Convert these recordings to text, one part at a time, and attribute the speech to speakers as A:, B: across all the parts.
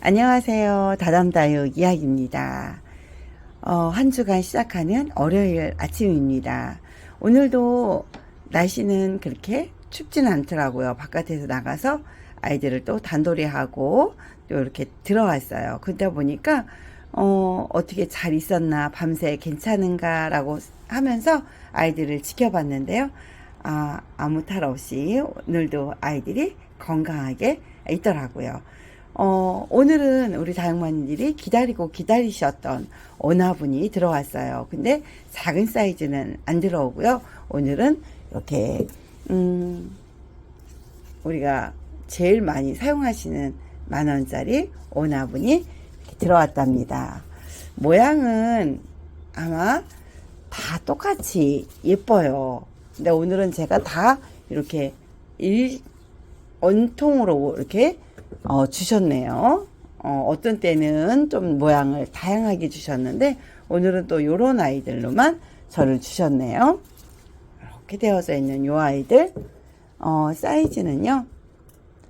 A: 안녕하세요. 다담다육 이야기입니다. 어, 한 주간 시작하는 월요일 아침입니다. 오늘도 날씨는 그렇게 춥진 않더라고요. 바깥에서 나가서 아이들을 또 단돌이하고 또 이렇게 들어왔어요. 그러다 보니까 어, 어떻게 잘 있었나, 밤새 괜찮은가 라고 하면서 아이들을 지켜봤는데요. 아, 아무 탈 없이 오늘도 아이들이 건강하게 있더라고요. 어, 오늘은 우리 다육마님들이 기다리고 기다리셨던 오나분이 들어왔어요. 근데 작은 사이즈는 안 들어오고요. 오늘은 이렇게, 음, 우리가 제일 많이 사용하시는 만 원짜리 오나분이 들어왔답니다. 모양은 아마 다 똑같이 예뻐요. 근데 오늘은 제가 다 이렇게 일, 원통으로 이렇게 어, 주셨네요. 어, 어떤 때는 좀 모양을 다양하게 주셨는데 오늘은 또 요런 아이들로만 저를 주셨네요. 이렇게 되어져 있는 요 아이들 어, 사이즈는요.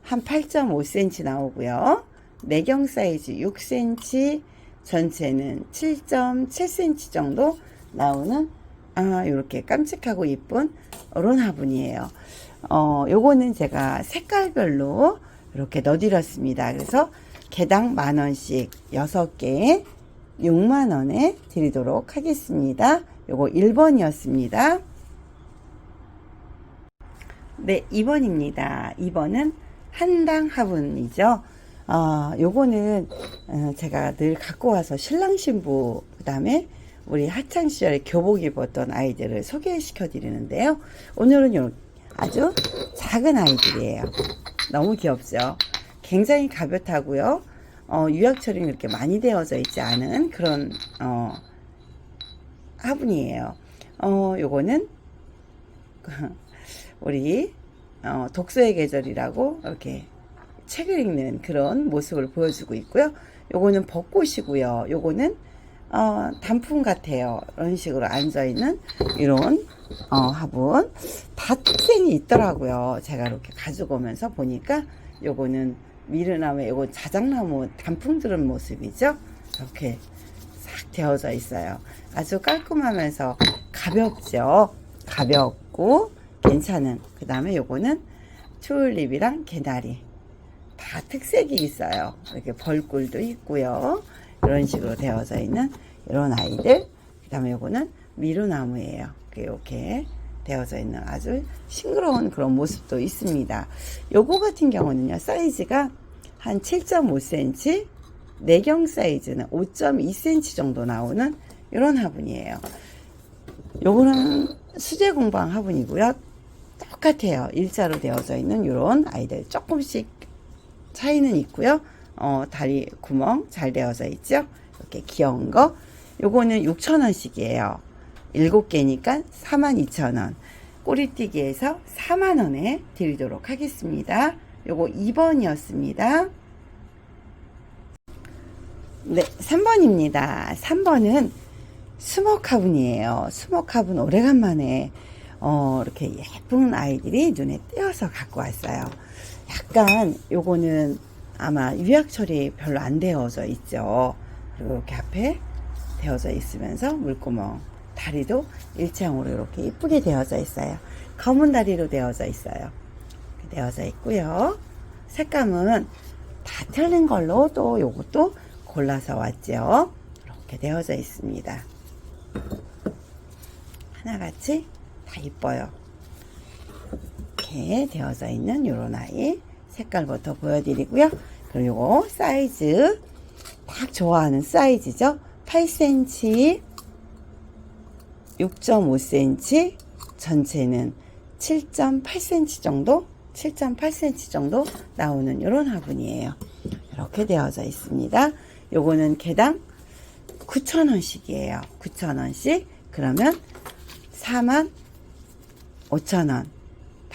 A: 한 8.5cm 나오고요. 내경 사이즈 6cm, 전체는 7.7cm 정도 나오는 아, 이렇게 깜찍하고 이쁜 이런 화분이에요. 어, 요거는 제가 색깔별로 이렇게 넣어드렸습니다. 그래서 개당 만 원씩 6개 6만 원에 드리도록 하겠습니다. 요거 1번이었습니다. 네, 2번입니다. 2번은 한당 화분이죠. 어, 요거는 어, 제가 늘 갖고 와서 신랑 신부 그다음에 우리 학창 시절에 교복 입었던 아이들을 소개시켜 드리는데요. 오늘은 요 아주 작은 아이들이에요. 너무 귀엽죠. 굉장히 가볍다고요. 어, 유약 처리는 이렇게 많이 되어져 있지 않은 그런 어, 화분이에요. 어, 요거는 우리 어, 독서의 계절이라고 이렇게 책을 읽는 그런 모습을 보여주고 있고요. 요거는 벚꽃이고요. 요거는 어, 단풍 같아요. 이런 식으로 앉아있는 이런 어, 화분. 다 특징이 있더라고요. 제가 이렇게 가지고 오면서 보니까 요거는 미르나무, 요거 자작나무 단풍 들은 모습이죠. 이렇게 싹 되어져 있어요. 아주 깔끔하면서 가볍죠. 가볍고 괜찮은. 그 다음에 요거는 튤립이랑 개나리. 다 특색이 있어요. 이렇게 벌꿀도 있고요. 이런 식으로 되어져 있는 이런 아이들. 그 다음에 요거는 미루나무예요. 이렇게 되어져 있는 아주 싱그러운 그런 모습도 있습니다. 요거 같은 경우는요, 사이즈가 한 7.5cm, 내경 사이즈는 5.2cm 정도 나오는 이런 화분이에요. 요거는 수제 공방 화분이고요. 똑같아요. 일자로 되어져 있는 이런 아이들 조금씩 차이는 있고요. 어, 다리 구멍 잘 되어져 있죠. 이렇게 귀여운 거. 요거는 6,000원씩이에요. 7개니까 42,000원. 꼬리띠기에서 4만원에 드리도록 하겠습니다. 요거 2번이었습니다. 네, 3번입니다. 3번은 수목화분이에요. 수목화분 오래간만에 어, 이렇게 예쁜 아이들이 눈에 띄어서 갖고 왔어요. 약간 요거는 아마 유약 처리 별로 안 되어져 있죠. 이렇게 앞에 되어져 있으면서 물구멍 다리도 일체형으로 이렇게 이쁘게 되어져 있어요. 검은 다리로 되어져 있어요. 되어져 있고요. 색감은 다 틀린 걸로 또 요것도 골라서 왔죠. 이렇게 되어져 있습니다. 하나같이 다 이뻐요. 이렇게 되어져 있는 요런 아이 색깔부터 보여드리고요. 그리고 사이즈 딱 좋아하는 사이즈죠. 8cm, 6.5cm, 전체는 7.8cm 정도, 7.8cm 정도 나오는 이런 화분이에요. 이렇게 되어져 있습니다. 요거는 개당 9,000원씩이에요. 9,000원씩. 그러면 4만 5천원.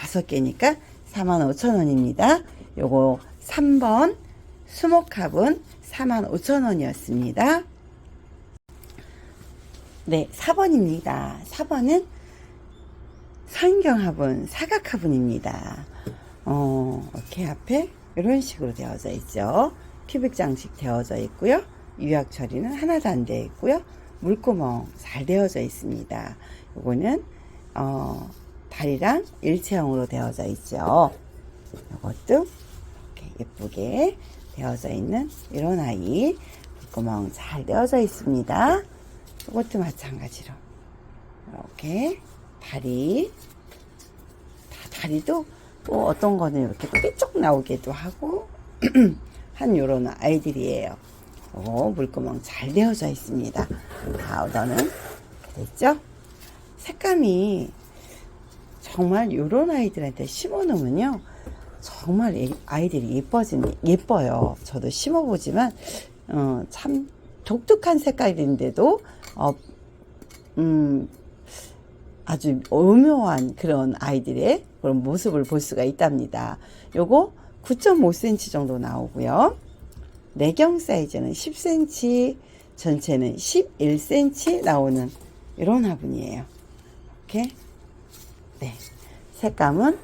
A: 다섯 개니까 4만 5천원입니다. 요거 3번 수목합은 4만 5천원이었습니다. 네, 4번입니다. 4번은 성경화분, 사각화분입니다. 어, 이렇게 앞에 이런 식으로 되어져 있죠. 큐빅 장식 되어져 있고요. 유약 처리는 하나도 안 되어 있고요. 물구멍 잘 되어져 있습니다. 요거는 어, 다리랑 일체형으로 되어져 있죠. 이것도 이렇게 예쁘게 되어져 있는 이런 아이 물구멍 잘 되어져 있습니다. 이것도 마찬가지로 이렇게 다리 다 다리도 또 어떤 거는 이렇게 삐쩍 나오기도 하고 한 요런 아이들이에요. 오, 물구멍 잘 되어져 있습니다. 파우더는 됐죠? 색감이 정말 요런 아이들한테 심어 놓으면요. 정말 이 아이들이 예뻐진, 예뻐요. 저도 심어보지만, 어, 참 독특한 색깔인데도, 어, 음, 아주 오묘한 그런 아이들의 그런 모습을 볼 수가 있답니다. 요거 9.5cm 정도 나오고요. 내경 사이즈는 10cm, 전체는 11cm 나오는 이런 화분이에요. 이렇게. 네. 색감은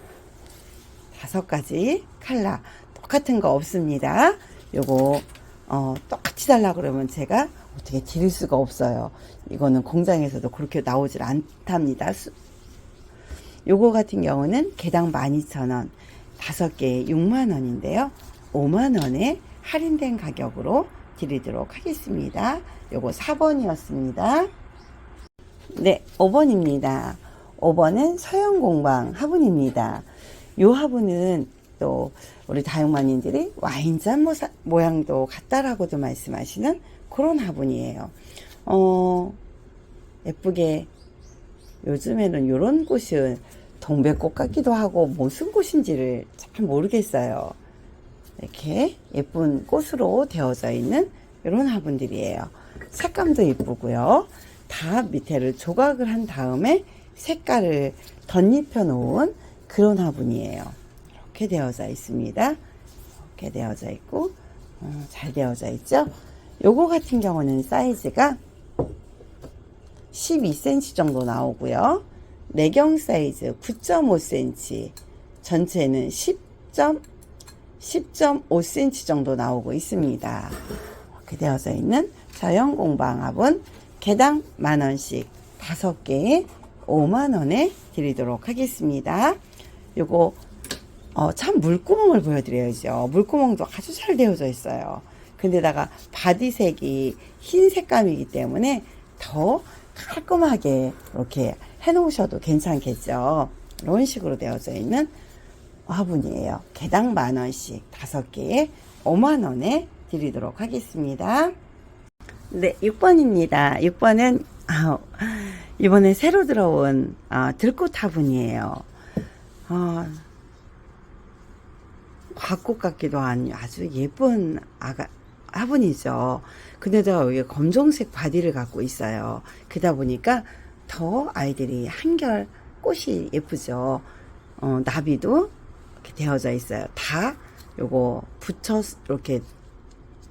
A: 다섯 가지 칼라 똑같은 거 없습니다. 요거 어, 똑같이 달라 그러면 제가 어떻게 드릴 수가 없어요. 이거는 공장에서도 그렇게 나오질 않답니다. 수- 요거 같은 경우는 개당 12,000원, 다섯 개에 6만 원인데요. 5만 원에 할인된 가격으로 드리도록 하겠습니다. 요거 4번이었습니다. 네, 5번입니다. 5번은 서영공방 화분입니다. 요 화분은 또 우리 다육마님들이 와인잔 모양도 같다라고도 말씀하시는 그런 화분이에요. 어, 예쁘게 요즘에는 요런 꽃은 동백꽃 같기도 하고 무슨 꽃인지를 잘 모르겠어요. 이렇게 예쁜 꽃으로 되어져 있는 이런 화분들이에요. 색감도 예쁘고요. 다 밑에를 조각을 한 다음에 색깔을 덧입혀 놓은 그런 화분이에요. 이렇게 되어져 있습니다. 이렇게 되어져 있고 어, 잘 되어져 있죠. 요거 같은 경우는 사이즈가 12cm 정도 나오고요. 내경 사이즈 9.5cm, 전체는 10. 10.5cm 정도 나오고 있습니다. 이렇게 되어져 있는 자연 공방합은 개당 만 원씩 다섯 개에 5만 원에 드리도록 하겠습니다. 요거 어, 참 물구멍을 보여드려야죠. 물구멍도 아주 잘 되어져 있어요. 근데다가 바디색이 흰 색감이기 때문에 더 깔끔하게 이렇게 해놓으셔도 괜찮겠죠. 이런 식으로 되어져 있는 화분이에요. 개당 만 원씩 다섯 개에 5만 원에 드리도록 하겠습니다. 네, 6번입니다. 6번은 아, 이번에 새로 들어온 아, 들꽃 화분이에요. 아, 곽꽃 같기도 한 아주 예쁜 아가, 화분이죠. 근데다가 여기 검정색 바디를 갖고 있어요. 그러다 보니까 더 아이들이 한결 꽃이 예쁘죠. 어, 나비도 이렇게 되어져 있어요. 다 요거 붙여 이렇게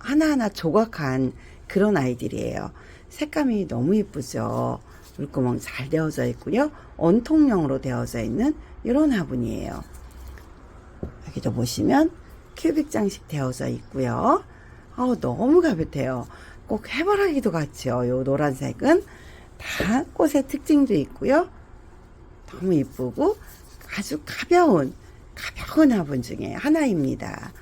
A: 하나하나 조각한 그런 아이들이에요. 색감이 너무 예쁘죠. 물구멍 잘 되어져 있고요. 원통형으로 되어져 있는 이런 화분이에요. 여기도 보시면 큐빅 장식 되어져 있고요. 어, 너무 가볍대요. 꼭 해바라기도 같죠. 요 노란색은 다 꽃의 특징도 있고요. 너무 이쁘고 아주 가벼운 가벼운 화분 중에 하나입니다.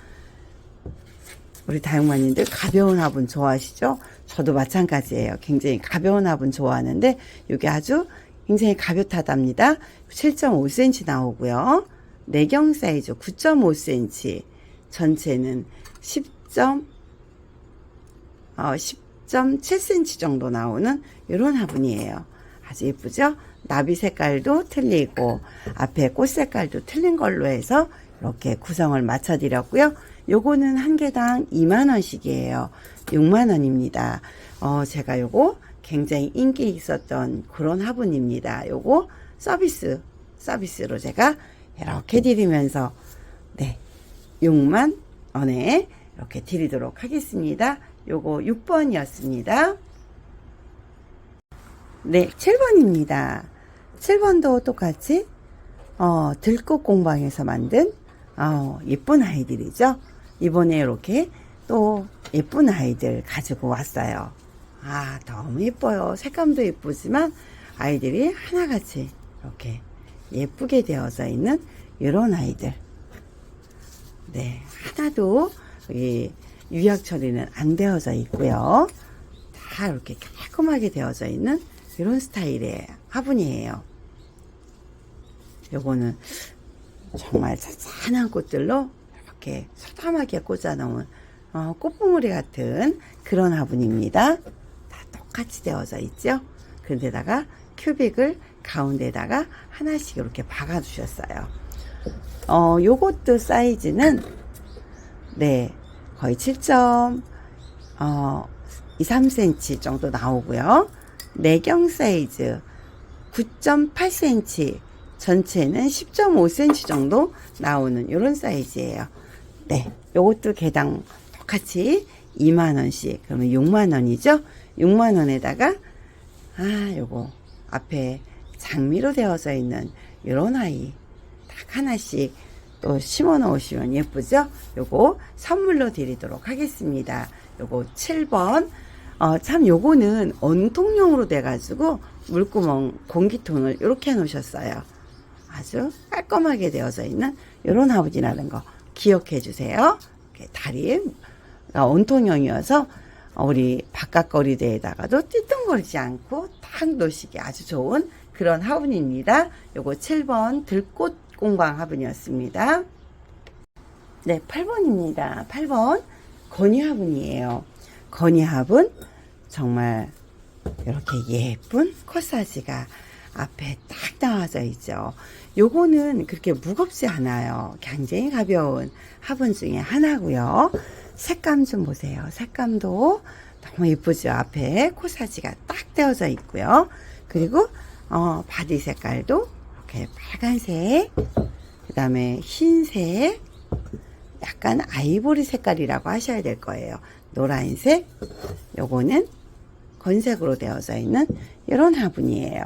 A: 우리 다육마님들 가벼운 화분 좋아하시죠? 저도 마찬가지예요. 굉장히 가벼운 화분 좋아하는데 이게 아주 굉장히 가볍다답니다. 7.5cm 나오고요. 내경 사이즈 9.5cm, 전체는 10. 어, 10.7cm 정도 나오는 이런 화분이에요. 아주 예쁘죠? 나비 색깔도 틀리고 앞에 꽃 색깔도 틀린 걸로 해서 이렇게 구성을 맞춰드렸고요. 요거는 한 개당 2만원씩이에요. 6만원입니다. 어, 제가 요거 굉장히 인기 있었던 그런 화분입니다. 요거 서비스, 서비스로 제가 이렇게 드리면서, 네, 6만 원에 이렇게 드리도록 하겠습니다. 요거 6번이었습니다. 네, 7번입니다. 7번도 똑같이 어, 들꽃 공방에서 만든 어, 예쁜 아이들이죠. 이번에 이렇게 또 예쁜 아이들 가지고 왔어요. 아, 너무 예뻐요. 색감도 예쁘지만 아이들이 하나같이 이렇게 예쁘게 되어져 있는 이런 아이들. 네, 하나도 이 유약 처리는 안 되어져 있고요. 다 이렇게 깔끔하게 되어져 있는 이런 스타일의 화분이에요. 요거는 정말 잔잔한 꽃들로 이렇게 소담하게 꽂아놓은 어, 꽃봉오리 같은 그런 화분입니다. 다 똑같이 되어져 있죠. 그런데다가 큐빅을 가운데다가 하나씩 이렇게 박아 주셨어요. 어, 요것도 사이즈는 네 거의 7점 어, 2, 3cm 정도 나오고요. 내경 사이즈 9.8cm 전체는 10.5cm 정도 나오는 이런 사이즈예요. 네, 요것도 개당 똑같이 2만원씩 그러면 6만원이죠. 6만원에다가 아 요거 앞에 장미로 되어져 있는 이런 아이 딱 하나씩 또 심어 놓으시면 예쁘죠? 요거 선물로 드리도록 하겠습니다. 요거 7번 어, 참 요거는 원통용으로 돼가지고 물구멍 공기통을 이렇게 해 놓으셨어요. 아주 깔끔하게 되어져 있는 이런 화분이라는 거 기억해 주세요. 다리 원통형이어서 우리 바깥거리대에다가도 띠뚱거리지 않고 딱 놓으시기 아주 좋은 그런 화분입니다. 요거 7번 들꽃 공방 화분이었습니다. 네, 8번입니다. 8번 건이 화분이에요. 건이 화분 정말 이렇게 예쁜 코사지가 앞에 딱 나와져 있죠. 요거는 그렇게 무겁지 않아요. 굉장히 가벼운 화분 중에 하나고요. 색감 좀 보세요. 색감도 너무 예쁘죠. 앞에 코사지가 딱 되어져 있고요. 그리고 어, 바디 색깔도 이렇게 빨간색, 그 다음에 흰색, 약간 아이보리 색깔이라고 하셔야 될 거예요. 노란색, 요거는 건색으로 되어져 있는 이런 화분이에요.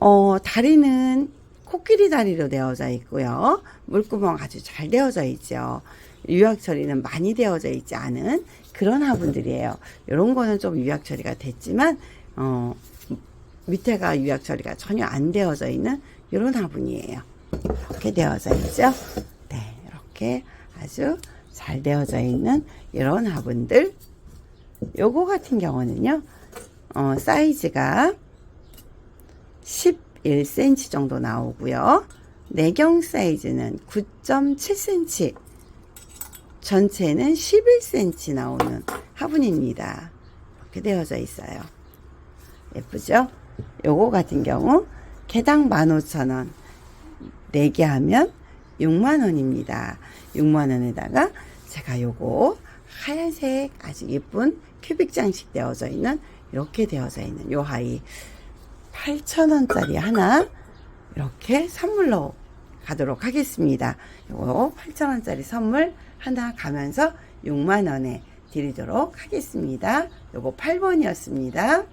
A: 어, 다리는 코끼리 다리로 되어져 있고요. 물구멍 아주 잘 되어져 있죠. 유약 처리는 많이 되어져 있지 않은 그런 화분들이에요. 이런 거는 좀 유약 처리가 됐지만 어, 밑에가 유약 처리가 전혀 안 되어져 있는 이런 화분이에요. 이렇게 되어져 있죠. 네, 이렇게 아주 잘 되어져 있는 이런 화분들. 요거 같은 경우는요, 어, 사이즈가 11cm 정도 나오고요. 내경 사이즈는 9.7cm, 전체는 11cm 나오는 화분입니다. 이렇게 되어져 있어요. 예쁘죠? 요거 같은 경우 개당 15,000원, 4개 하면 6만원입니다. 6만원에다가 제가 요거 하얀색 아주 예쁜 큐빅 장식 되어져 있는 이렇게 되어져 있는 요 하이 8,000원짜리 하나 이렇게 선물로 가도록 하겠습니다. 요거 8,000원짜리 선물 하나 가면서 6만원에 드리도록 하겠습니다. 요거 8번이었습니다.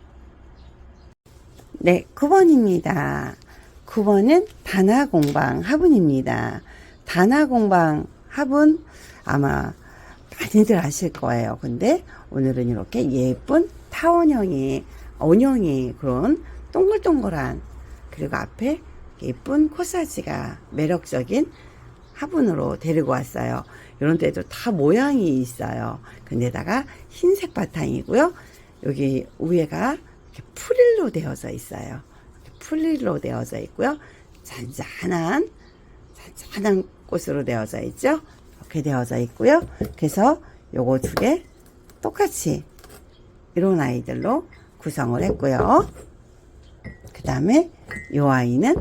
A: 네, 9번입니다. 9번은 단화공방 화분입니다. 단화공방 화분 아마 많이들 아실 거예요. 근데 오늘은 이렇게 예쁜 타원형의 원형의 그런 동글동글한 그리고 앞에 예쁜 코사지가 매력적인 화분으로 데리고 왔어요. 이런 데도 다 모양이 있어요. 근데다가 흰색 바탕이고요. 여기 위에가 프릴로 되어져 있어요. 프릴로 되어져 있고요. 잔잔한 잔잔한 꽃으로 되어져 있죠. 이렇게 되어져 있고요. 그래서 요거 두 개 똑같이 이런 아이들로 구성을 했고요. 그 다음에 요 아이는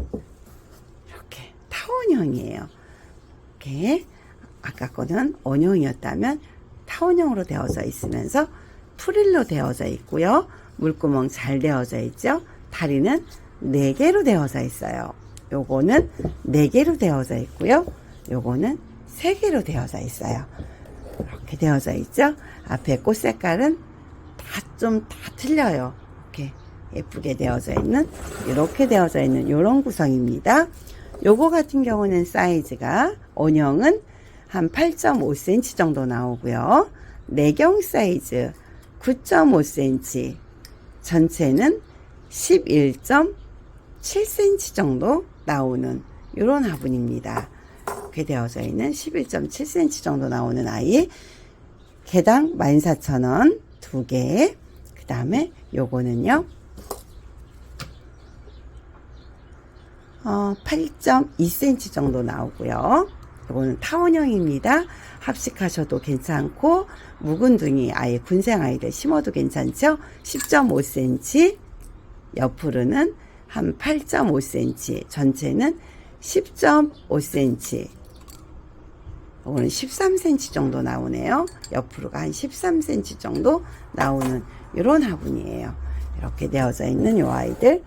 A: 이렇게 타원형이에요. 이렇게 아까 거는 원형이었다면 타원형으로 되어져 있으면서 프릴로 되어져 있고요. 물구멍 잘 되어져 있죠. 다리는 4개로 되어져 있어요. 요거는 4개로 되어져 있고요. 요거는 3개로 되어져 있어요. 이렇게 되어져 있죠. 앞에 꽃 색깔은 다 좀다 틀려요. 예쁘게 되어져 있는 이렇게 되어져 있는 이런 구성입니다. 요거 같은 경우는 사이즈가 원형은 한 8.5cm 정도 나오고요. 내경 사이즈 9.5cm 전체는 11.7cm 정도 나오는 이런 화분입니다. 이렇게 되어져 있는 11.7cm 정도 나오는 아이 개당 14,000원 두 개. 그 다음에 요거는요. 어, 8.2cm 정도 나오고요. 요거는 타원형입니다. 합식하셔도 괜찮고 묵은둥이 아예 군생 아이들 심어도 괜찮죠. 10.5cm 옆으로는 한 8.5cm 전체는 10.5cm 오늘 13cm 정도 나오네요. 옆으로가 한 13cm 정도 나오는 이런 화분이에요. 이렇게 되어져 있는 요 아이들.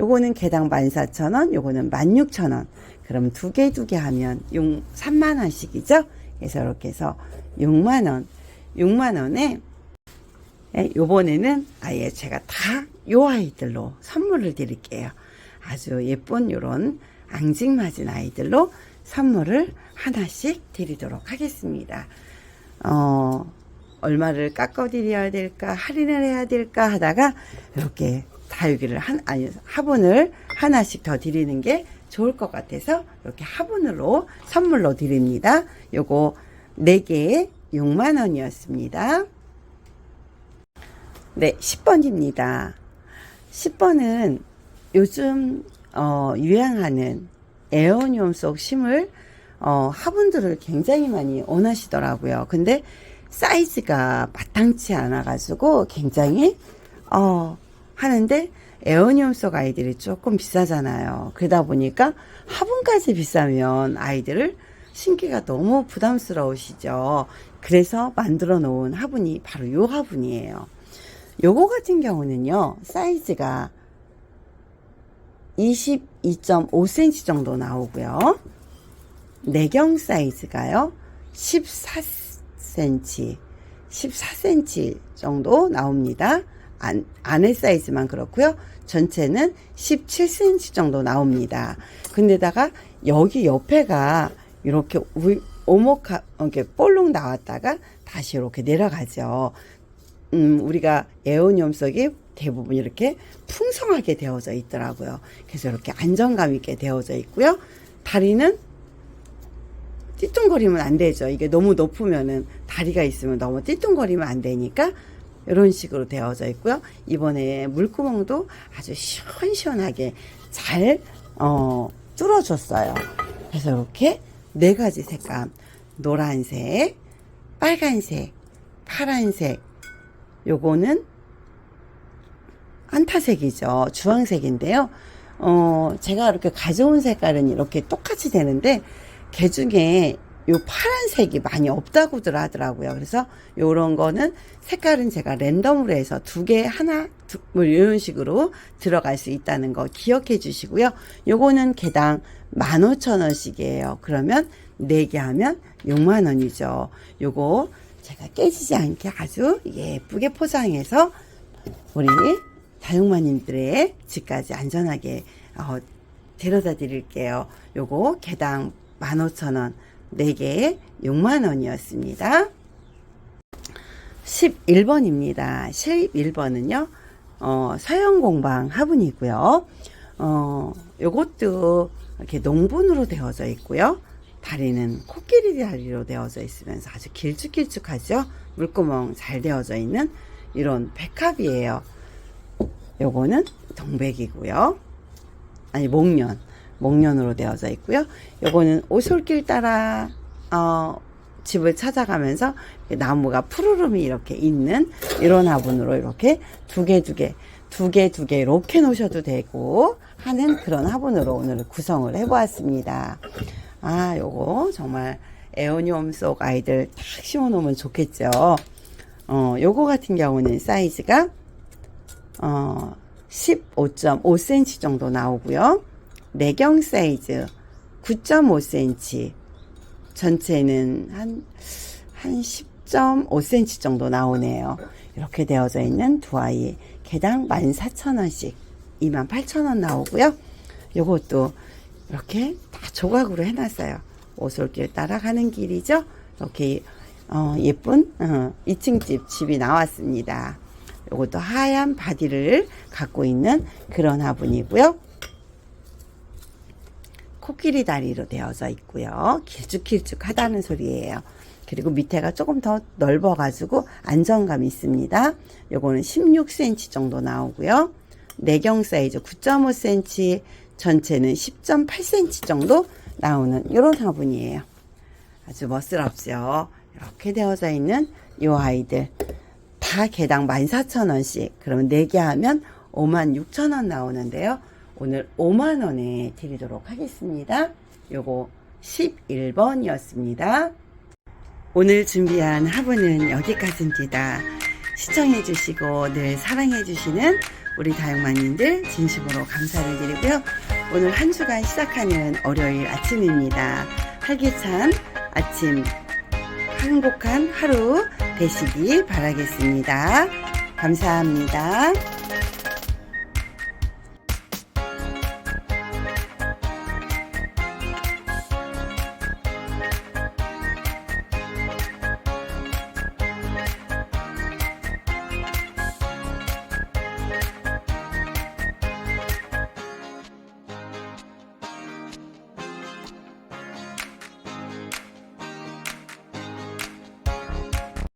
A: 요거는 개당 14,000원, 요거는 16,000원. 그럼 두 개 두 개 하면 6, 3만원씩이죠? 그래서 이렇게 해서 6만원. 6만원에 예, 요번에는 아예 제가 다 요 아이들로 선물을 드릴게요. 아주 예쁜 요런 앙증맞은 아이들로 선물을 하나씩 드리도록 하겠습니다. 어, 얼마를 깎아 드려야 될까, 할인을 해야 될까 하다가 이렇게 다육이를 한, 아니, 화분을 하나씩 더 드리는 게 좋을 것 같아서 이렇게 화분으로 선물로 드립니다. 요거 4개에 6만 원이었습니다. 네, 10번입니다. 10번은 요즘 어, 유행하는 에어니움 속 심을 어, 화분들을 굉장히 많이 원하시더라고요. 근데 사이즈가 마땅치 않아가지고 굉장히 어, 하는데 에어니움 속 아이들이 조금 비싸잖아요. 그러다 보니까 화분까지 비싸면 아이들을 신기가 너무 부담스러우시죠. 그래서 만들어 놓은 화분이 바로 요 화분이에요. 요거 같은 경우는요, 사이즈가 22.5cm 정도 나오고요. 내경 사이즈가요, 14cm, 14cm 정도 나옵니다. 안, 안에 사이즈만 그렇고요. 전체는 17cm 정도 나옵니다. 근데다가 여기 옆에가 이렇게 우, 오목하, 이렇게 볼록 나왔다가 다시 이렇게 내려가죠. 음, 우리가 에어니움 속이 대부분 이렇게 풍성하게 되어져 있더라고요. 그래서 이렇게 안정감 있게 되어져 있고요. 다리는 띠뚱거리면 안 되죠. 이게 너무 높으면은 다리가 있으면 너무 띠뚱거리면 안 되니까 이런 식으로 되어져 있고요. 이번에 물구멍도 아주 시원시원하게 잘 어, 뚫어줬어요. 그래서 이렇게 네 가지 색감 노란색, 빨간색, 파란색, 요거는 안타색이죠. 주황색인데요. 어, 제가 이렇게 가져온 색깔은 이렇게 똑같이 되는데, 개 중에 요 파란색이 많이 없다고들 하더라고요. 그래서 요런 거는 색깔은 제가 랜덤으로 해서 두 개, 하나, 두, 뭐 이런 식으로 들어갈 수 있다는 거 기억해 주시고요. 요거는 개당 15,000원씩이에요. 그러면 네 개 하면 6만 원이죠. 요거 제가 깨지지 않게 아주 예쁘게 포장해서 우리 다육마님들의 집까지 안전하게 어, 데려다 드릴게요. 요거 개당 15,000원, 4개에 6만원이었습니다. 11번입니다. 11번은요, 어, 서영공방 화분이고요. 어, 요것도 이렇게 농분으로 되어져 있고요. 다리는 코끼리 다리로 되어져 있으면서 아주 길쭉길쭉하죠. 물구멍 잘 되어져 있는 이런 백합이에요. 요거는 동백이고요. 아니 목련, 목련으로 되어져 있고요. 요거는 오솔길 따라 어, 집을 찾아가면서 나무가 푸르름이 이렇게 있는 이런 화분으로 이렇게 두 개 두 개 두 개 두 개 이렇게 놓으셔도 되고 하는 그런 화분으로 오늘 구성을 해보았습니다. 아, 요거 정말 에어니움 속 아이들 딱 심어놓으면 좋겠죠. 어, 요거 같은 경우는 사이즈가 어, 15.5cm 정도 나오고요. 내경 사이즈 9.5cm. 전체는 한, 한 10.5cm 정도 나오네요. 이렇게 되어져 있는 두 아이 개당 14,000원씩 28,000원 나오고요. 요것도 이렇게 다 조각으로 해놨어요. 오솔길 따라가는 길이죠. 이렇게 어, 예쁜 어, 2층 집 집이 나왔습니다. 요것도 하얀 바디를 갖고 있는 그런 화분이고요. 코끼리 다리로 되어져 있고요. 길쭉길쭉하다는 소리예요. 그리고 밑에가 조금 더 넓어 가지고 안정감이 있습니다. 요거는 16cm 정도 나오고요. 내경 사이즈 9.5cm, 전체는 10.8cm 정도 나오는 이런 화분이에요. 아주 멋스럽죠. 이렇게 되어져 있는 이 아이들 다 개당 14,000원씩 그러면 4개 하면 56,000원 나오는데요. 오늘 5만원에 드리도록 하겠습니다. 요거 11번이었습니다. 오늘 준비한 화분은 여기까지입니다. 시청해주시고 늘 사랑해주시는 우리 다육마님들 진심으로 감사를 드리고요. 오늘 한 주간 시작하는 월요일 아침입니다. 활기찬 아침 행복한 하루 되시기 바라겠습니다. 감사합니다.